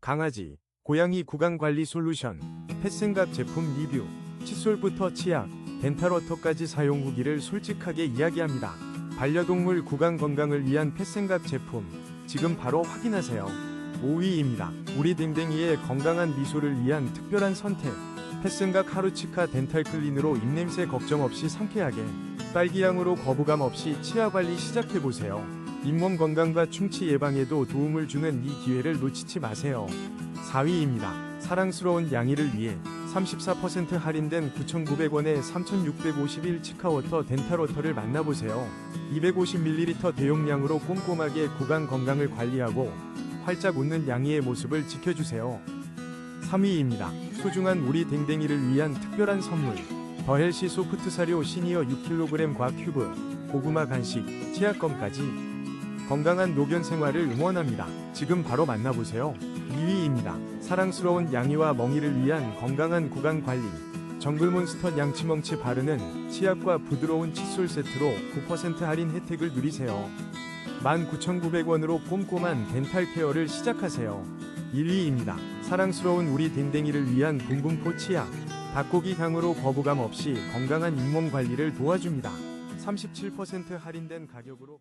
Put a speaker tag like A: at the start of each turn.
A: 강아지, 고양이 구강관리 솔루션, 펫생각 제품 리뷰, 칫솔부터 치약, 덴탈워터까지 사용 후기를 솔직하게 이야기합니다. 반려동물 구강 건강을 위한 펫생각 제품, 지금 바로 확인하세요. 5위입니다. 우리 댕댕이의 건강한 미소를 위한 특별한 선택. 펫생각 하루치카 덴탈 클린으로 입냄새 걱정 없이 상쾌하게 딸기향으로 거부감 없이 치아 관리 시작해보세요. 잇몸 건강과 충치 예방에도 도움을 주는 이 기회를 놓치지 마세요. 4위입니다. 사랑스러운 양이를 위해 34% 할인된 9,900원에 3,651 치카워터 덴탈워터를 만나보세요. 250ml 대용량으로 꼼꼼하게 구강 건강을 관리하고 활짝 웃는 양이의 모습을 지켜주세요. 3위입니다. 소중한 우리 댕댕이를 위한 특별한 선물. 더 헬시 소프트 사료 시니어 6kg 과 큐브, 고구마 간식, 치약껌까지 건강한 노견 생활을 응원합니다. 지금 바로 만나보세요. 2위입니다. 사랑스러운 양이와 멍이를 위한 건강한 구강 관리. 정글몬스터 양치멍치 바르는 치약과 부드러운 칫솔 세트로 9% 할인 혜택을 누리세요. 19,900원으로 꼼꼼한 덴탈 케어를 시작하세요. 1위입니다. 사랑스러운 우리 댕댕이를 위한 붕붕포 치약. 닭고기 향으로 거부감 없이 건강한 잇몸 관리를 도와줍니다. 37% 할인된 가격으로